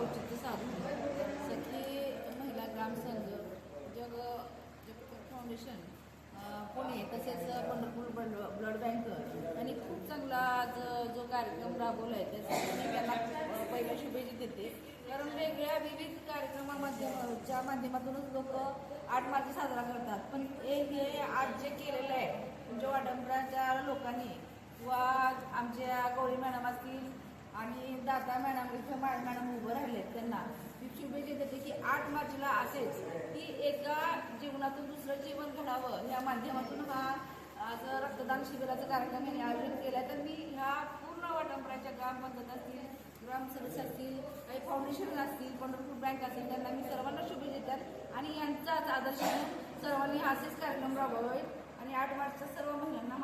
औचित्य साधून सखी महिला ग्रामसंघ जग जगपूर फाउंडेशन पुणे तसेच पंढरपूर ब्लड ब्लड बँक आणि खूप चांगला आज जो कार्यक्रम राबवला आहे त्यासाठी मी त्याला पहिल्या शुभेच्छा देते. कारण वेगळ्या विविध कार्यक्रमा माध्यमाच्या माध्यमातूनच लोक आठ मार्च साजरा करतात. पण हे हे आज जे केलेलं आहे तुमच्या वाडंबराच्या लोकांनी व आमच्या गौरी मॅडम असतील आणि दादा मॅडम इथं मा- मॅडम उभं राहिले त्यांना. मी शुभेच्छा देते की आठ मार्चला असेच की एका जीवनातून दुसरं जीवन घडावं या माध्यमातून हा जर रक्तदान शिबिराचा कार्यक्रम यांनी आयोजित केला तर मी ह्या पूर्ण वाटंपराच्या ग्राम पंचायत असतील ग्राम सदस्य असतील काही फाउंडेशन असतील पंढरपूर बँक असतील त्यांना मी सर्वांना शुभेच्छा देतात. आणि यांचाच आदर्श सर्वांनी असेच कार्यक्रम राबवावे. आणि आठ मार्चच्या सर्व महिलांना